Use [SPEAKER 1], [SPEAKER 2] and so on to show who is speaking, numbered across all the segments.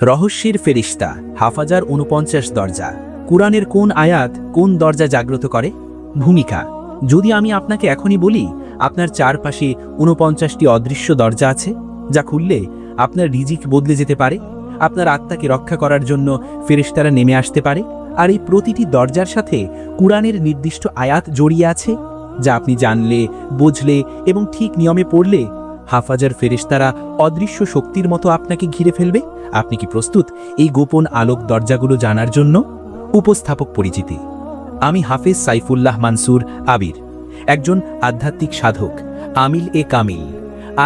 [SPEAKER 1] রহস্যের ফেরিস্তা, হাফাজার উনপঞ্চাশ দরজা। কুরআনের কোন আয়াত কোন দরজা জাগ্রত করে? ভূমিকা, যদি আমি আপনাকে এখনই বলি, আপনার চারপাশে উনপঞ্চাশটি অদৃশ্য দরজা আছে, যা খুললে আপনার রিজিক বদলে যেতে পারে, আপনার আত্মাকে রক্ষা করার জন্য ফেরেশতারা নেমে আসতে পারে, আর এই প্রতিটি দরজার সাথে কুরআনের নির্দিষ্ট আয়াত জড়িয়ে আছে, যা আপনি জানলে, বুঝলে এবং ঠিক নিয়মে পড়লে হাফাজার ফেরেশতারা অদৃশ্য শক্তির মতো আপনাকে ঘিরে ফেলবে? আপনি কি প্রস্তুত এই গোপন আলোক দরজাগুলো জানার জন্য? উপস্থাপক পরিচিতি। আমি হাফেজ সাইফুল্লাহ মানসুর আবির, একজন আধ্যাত্মিক সাধক, আমিল এ কামিল।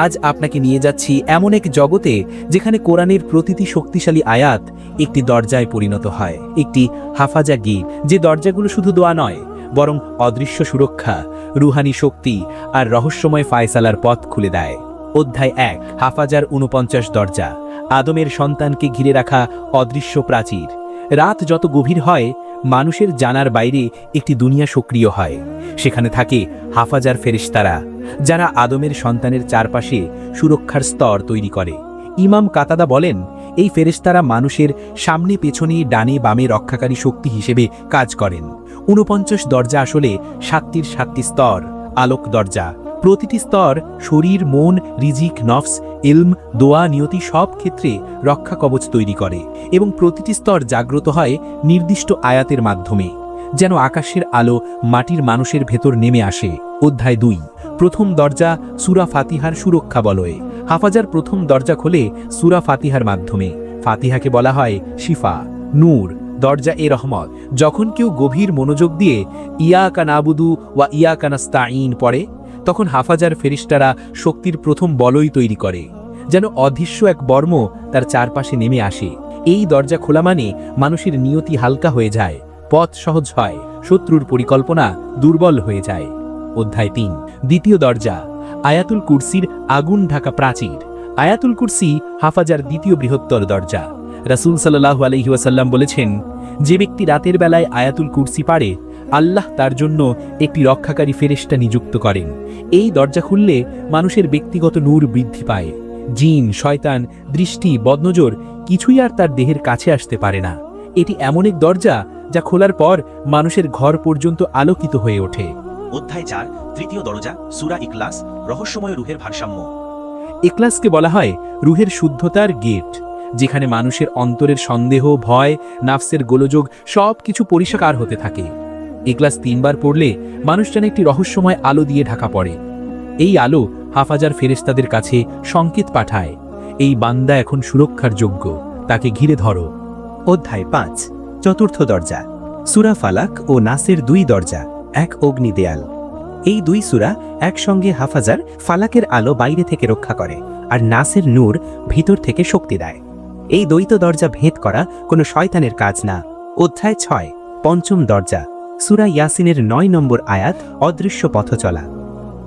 [SPEAKER 1] আজ আপনাকে নিয়ে যাচ্ছি এমন এক জগতে যেখানে কোরআনের প্রতিটি শক্তিশালী আয়াত একটি দরজায় পরিণত হয়, একটি হাফাজা গিট যে দরজাগুলো শুধু দোয়া নয়, বরং অদৃশ্য সুরক্ষা, রুহানি শক্তি আর রহস্যময় ফায়সালার পথ খুলে দেয়। অধ্যায় এক, হাফাজার উনপঞ্চাশ দরজা। আদমের সন্তানকে ঘিরে রাখা অদৃশ্য প্রাচীর। রাত যত গভীর হয়, মানুষের জানার বাইরে একটি দুনিয়া সক্রিয় হয়। সেখানে থাকে হাফাজার ফেরিস্তারা যারা আদমের সন্তানের চারপাশে সুরক্ষার স্তর তৈরি করে। ইমাম কাতাদা বলেন, এই ফেরেশতারা মানুষের সামনে, পেছনে, ডানে, বামে রক্ষাকারী শক্তি হিসেবে কাজ করেন। ঊনপঞ্চাশ দরজা আসলে সাতটির সাতটি স্তর, আলোক দরজা। প্রতিটি স্তর, শরীর, মন, রিজিক, নফস, ইলম, দোয়া, নিয়তি সব ক্ষেত্রে রক্ষা কবচ তৈরি করে এবং প্রতিটি স্তর জাগ্রত হয় নির্দিষ্ট আয়াতের মাধ্যমে, যেন আকাশের আলো মাটির মানুষের ভেতর নেমে আসে। অধ্যায় দুই, প্রথম দরজা সুরা ফাতিহার সুরক্ষা বলয়ে। হাফাজার প্রথম দরজা খোলে সুরা ফাতিহার মাধ্যমে। ফাতিহাকে বলা হয় শিফা, নূর, দরজা এ রহমত। যখন কেউ গভীর মনোযোগ দিয়ে ইয়া কানাবুদু ওয়া ইয়া কানাস্তাইন পড়ে তখন হাফাজার ফেরিস্টারা শক্তির প্রথম বলই তৈরি করে, যেন অদৃশ্য এক বর্ম তার চারপাশে নেমে আসে। এই দরজা খোলা মানে মানুষের নিয়তি হালকা হয়ে যায়, পথ সহজ হয়, শত্রুর পরিকল্পনা দুর্বল হয়ে যায়। অধ্যায় তিন। দ্বিতীয় দরজা, আয়াতুল কুরসির আগুন ঢাকা প্রাচীর। আয়াতুল কুরসি হাফাজার দ্বিতীয় বৃহত্তর দরজা। রাসূল সাল্লাল্লাহু আলাইহি ওয়াসাল্লাম বলেছেন, যে ব্যক্তি রাতের বেলায় আয়াতুল কুরসি পারে আল্লাহ তার জন্য একটি রক্ষাকারী ফেরেশতা নিযুক্ত করেন। এই দরজা খুললে মানুষের ব্যক্তিগত নূর বৃদ্ধি পায়। জিন শয়তান দৃষ্টি বদনজর কিছুই আর তার দেহের কাছে আসতে পারে না। এটি এমন এক দরজা যা খোলার পর মানুষের ঘর পর্যন্ত আলোকিত হয়ে ওঠে।
[SPEAKER 2] অধ্যায় চার তৃতীয় দরজা সুরা ইকলাস রহস্যময় রুহের ভারসাম্য।
[SPEAKER 1] এক্লাসকে বলা হয় রুহের শুদ্ধতার গেট যেখানে মানুষের অন্তরের সন্দেহ ভয় নাফসের গোলযোগ সব কিছু পরিষ্কার হতে থাকে। এক্লাস তিনবার পড়লে মানুষ যেন একটি রহস্যময় আলো দিয়ে ঢাকা পড়ে। এই আলো হাফাজার ফেরেস্তাদের কাছে সংকেত পাঠায়, এই বান্দা এখন সুরক্ষার যোগ্য, তাকে ঘিরে ধরো।
[SPEAKER 3] অধ্যায় পাঁচ, চতুর্থ দরজা, সুরা ফালাক ও নাসের দুই দরজা, এক অগ্নি দেয়াল। এই দুই সুরা একসঙ্গে হাফাজার ফালাকের আলো বাইরে থেকে রক্ষা করে আর নাসের নূর ভিতর থেকে শক্তি দেয়। এই দ্বৈত দরজা ভেদ করা কোনো শয়তানের কাজ না। অধ্যায় ছয়, পঞ্চম দরজা সুরা ইয়াসিনের নয় নম্বর আয়াত অদৃশ্য পথ চলা।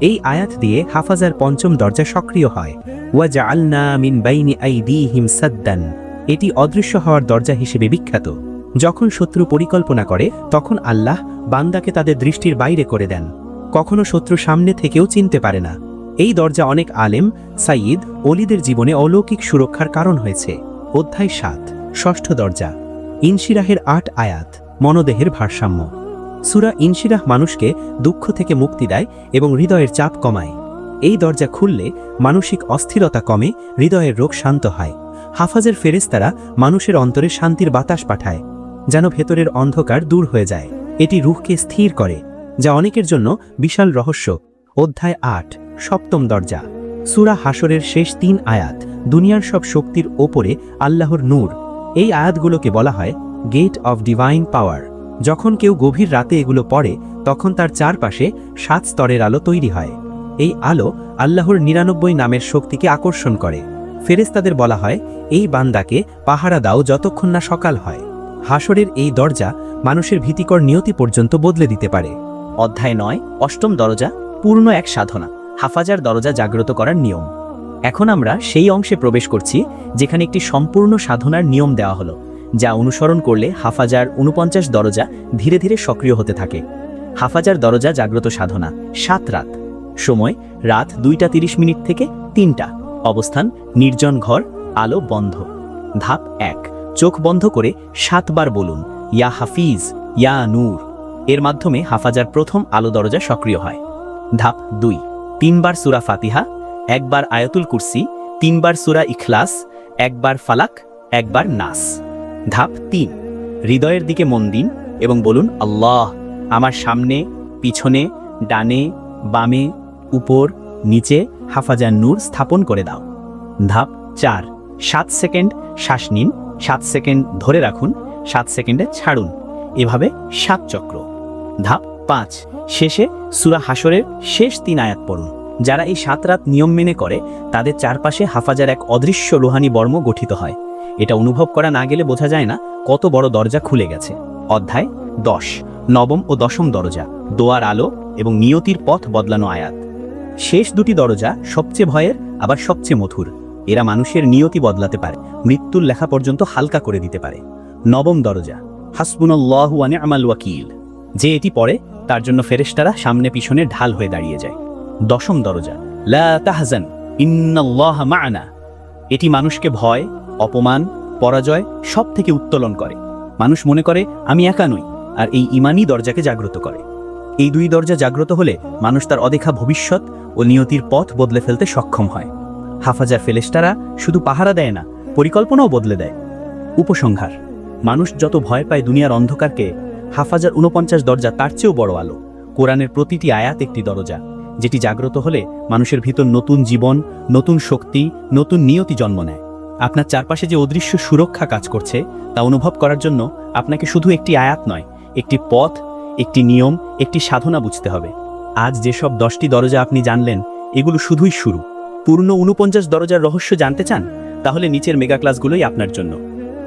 [SPEAKER 3] এই আয়াত দিয়ে হাফাজার পঞ্চম দরজা সক্রিয় হয়। ওয়াজা আলনা মিন বাইনি আই দি হিম সাদ্দান। এটি অদৃশ্য হওয়ার দরজা হিসেবে বিখ্যাত। যখন শত্রু পরিকল্পনা করে, তখন আল্লাহ বান্দাকে তাদের দৃষ্টির বাইরে করে দেন। কখনো শত্রু সামনে থেকেও চিনতে পারে না। এই দরজা অনেক আলেম সাইয়দ অলিদের জীবনে অলৌকিক সুরক্ষার কারণ হয়েছে। অধ্যায় সাত, ষষ্ঠ দরজা। ইনশিরাহের আট আয়াত, মনদেহের ভারসাম্য। সুরা ইনশিরাহ মানুষকে দুঃখ থেকে মুক্তি দেয় এবং হৃদয়ের চাপ কমায়। এই দরজা খুললে মানসিক অস্থিরতা কমে, হৃদয়ের রোগ শান্ত হয়। হাফাজের ফেরেস্তারা মানুষের অন্তরে শান্তির বাতাস পাঠায়, যেন ভেতরের অন্ধকার দূর হয়ে যায়। এটি রুহকে স্থির করে, যা অনেকের জন্য বিশাল রহস্য। অধ্যায় আট, সপ্তম দরজা। সুরা হাসরের শেষ তিন আয়াত, দুনিয়ার সব শক্তির ওপরে আল্লাহর নূর। এই আয়াতগুলোকে বলা হয় গেট অফ ডিভাইন পাওয়ার যখন কেউ গভীর রাতে এগুলো পড়ে, তখন তার চারপাশে সাত স্তরের আলো তৈরি হয়। এই আলো আল্লাহর নিরানব্বই নামের শক্তিকে আকর্ষণ করে। ফেরেস্তাদের বলা হয়, এই বান্দাকে পাহারা দাও যতক্ষণ না সকাল হয়। হাসরের এই দরজা মানুষের ভীতিকর নিয়তি পর্যন্ত বদলে দিতে পারে।
[SPEAKER 4] অধ্যায় নয়, অষ্টম দরজা, পূর্ণ এক সাধনা, হাফাজার দরজা জাগ্রত করার নিয়ম। এখন আমরা সেই অংশে প্রবেশ করছি, যেখানে একটি সম্পূর্ণ সাধনার নিয়ম দেওয়া হলো। যা অনুসরণ করলে হাফাজার উনপঞ্চাশ দরজা ধীরে ধীরে সক্রিয় হতে থাকে। হাফাজার দরজা জাগ্রত সাধনা, সাত রাত। সময়, রাত দুইটা তিরিশ মিনিট থেকে তিনটা। অবস্থান, নির্জন ঘর, আলো বন্ধ।
[SPEAKER 1] ধাপ এক, চোখ বন্ধ করে সাতবার বলুন, ইয়া হাফিজ, ইয়া নূর। এর মাধ্যমে হাফাজার প্রথম আলো দরজা সক্রিয় হয়। ধাপ দুই, তিনবার সুরা ফাতিহা, একবার আয়াতুল কুরসি, তিনবার সুরা ইখলাস, একবার ফালাক, একবার নাস। ধাপ তিন, হৃদয়ের দিকে মন দিন এবং বলুন, আল্লাহ, আমার সামনে, পিছনে, ডানে, বামে, উপর, নিচে হাফাজার নূর স্থাপন করে দাও। ধাপ চার, সাত সেকেন্ড শ্বাস নিন, সাত সেকেন্ড ধরে রাখুন, সাত সেকেন্ডে ছাড়ুন, এভাবে সাত চক্র। ধাপ পাঁচ, শেষে সুরা হাসরের শেষ তিন আয়াত পড়ুন। যারা এই সাত রাত নিয়ম মেনে করে, তাদের চারপাশে হাফাজার এক অদৃশ্য রুহানি বর্ম গঠিত হয়। এটা অনুভব করা না গেলে বোঝা যায় না কত বড় দরজা খুলে গেছে। অধ্যায় দশ, নবম ও দশম দরজা, দোয়ার আলো এবং নিয়তির পথ বদলানো আয়াত। শেষ দুটি দরজা সবচেয়ে ভয়ের, আবার সবচেয়ে মধুর। এরা মানুষের নিয়তি বদলাতে পারে, মৃত্যুর লেখা পর্যন্ত হালকা করে দিতে পারে। নবম দরজা, হাসবুনাল্লাহু ওয়া নি'মাল ওয়াকিল। যে এটি পড়ে, তার জন্য ফেরেশতারা সামনে পিছনে ঢাল হয়ে দাঁড়িয়ে যায়। দশম দরজা, লা তাহজান, ইন্নাল্লাহা মা'ানা। এটি মানুষকে ভয় অপমান, পরাজয় সব থেকে উত্তোলন করে। মানুষ মনে করে, আমি একা নই। আর এই ইমানই দরজাকে জাগ্রত করে। এই দুই দরজা জাগ্রত হলে মানুষ তার অদেখা ভবিষ্যৎ ও নিয়তির পথ বদলে ফেলতে সক্ষম হয়। হাফাজার ফেলেস্তারা শুধু পাহারা দেয় না, পরিকল্পনাও বদলে দেয়। উপসংহার, মানুষ যত ভয় পায় দুনিয়ার অন্ধকারকে, হাফাজার উনপঞ্চাশ দরজা তার চেয়েও বড় আলো। কোরআনের প্রতিটি আয়াত একটি দরজা, যেটি জাগ্রত হলে মানুষের ভিতর নতুন জীবন, নতুন শক্তি, নতুন নিয়তি জন্ম নেয়। আপনার চারপাশে যে অদৃশ্য সুরক্ষা কাজ করছে, তা অনুভব করার জন্য আপনাকে শুধু একটি আয়াত নয়, একটি পথ, একটি নিয়ম, একটি সাধনা বুঝতে হবে। আজ যেসব দশটি দরজা আপনি জানলেন, এগুলো শুধুই শুরু। পূর্ণ উনপঞ্চাশ দরজার রহস্য জানতে চান? তাহলে নিচের মেগা ক্লাসগুলোই আপনার জন্য।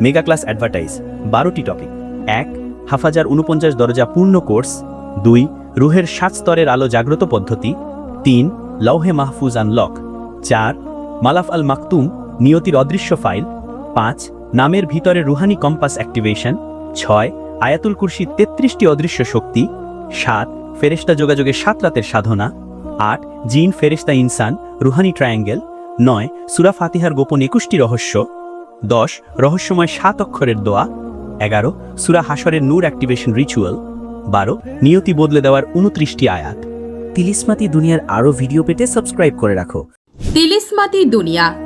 [SPEAKER 1] মেগা ক্লাস অ্যাডভার্টাইজ, বারোটি টপিক। এক, হাফাজার উনপঞ্চাশ দরজা পূর্ণ কোর্স। দুই, রুহের সাত স্তরের আলো জাগ্রত পদ্ধতি। তিন লৌহে মাহফুজ আনলক। চার, মালাফ আল মাকতুম নিয়তির অদৃশ্য ফাইল, পাঁচ, নামের ভিতরে রুহানি কম্পাস অ্যাক্টিভেশন, ছয়, আয়াতুল কুরসির তেত্রিশটি অদৃশ্য শক্তি, সাত, ফেরেশতা যোগাযোগের সাত রাতের সাধনা, আট, জিন, ফেরেশতা ইনসান, রুহানি ট্রায়াঙ্গেল, নয়, সুরা ফাতিহার গোপন একুশটি রহস্য, দশ, রহস্যময় সাত অক্ষরের দোয়া, এগারো, সুরা হাসরের নূর অ্যাক্টিভেশন রিচুয়াল, বারো, নিয়তি বদলে দেওয়ার উনত্রিশটি আয়াত।
[SPEAKER 5] তিলিসমাতি দুনিয়ার আরও ভিডিও পেতে সাবস্ক্রাইব করে রাখো।
[SPEAKER 6] তিলিসমাতি দুনিয়া।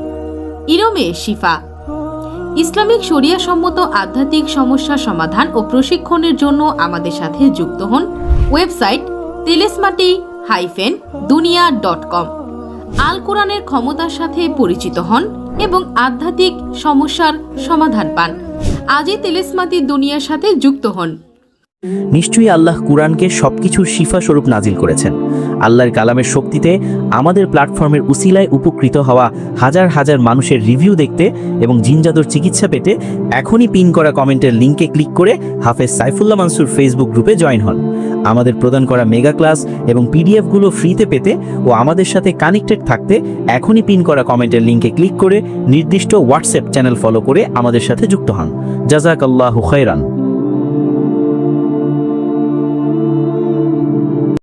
[SPEAKER 6] ইরমে শিফা। ইসলামিক শরিয়া সম্মত আধ্যাত্মিক সমস্যা সমাধান ও প্রশিক্ষণের জন্য আমাদের সাথে যুক্ত হন ওয়েবসাইট তেলেসমাটি হাইফেন দুনিয়া ডট কম। আল কোরআনের ক্ষমতার সাথে পরিচিত হন এবং আধ্যাত্মিক সমস্যার সমাধান পান। আজই তেলেসমাতি দুনিয়ার সাথে যুক্ত হন।
[SPEAKER 1] নিশ্চয়ই আল্লাহ কুরআনকে সবকিছুর শিফা স্বরূপ নাজিল করেছেন। আল্লাহর কালামের শক্তিতে আমাদের প্ল্যাটফর্মের উসিলায় উপকৃত হওয়া হাজার হাজার মানুষের রিভিউ দেখতে এবং জিনজাদুর চিকিৎসা পেতে এখনই পিন করা কমেন্টের লিংকে ক্লিক করে হাফেজ সাইফুল্লাহ মানসুর ফেসবুক গ্রুপে জয়েন হন। আমাদের প্রদান করা মেগা ক্লাস এবং পিডিএফগুলো ফ্রিতে পেতে ও আমাদের সাথে কানেক্টেড থাকতে এখনই পিন করা কমেন্টের লিংকে ক্লিক করে নির্দিষ্ট হোয়াটসঅ্যাপ চ্যানেল ফলো করে আমাদের সাথে যুক্ত হন। জাজাক আল্লাহ খৈরান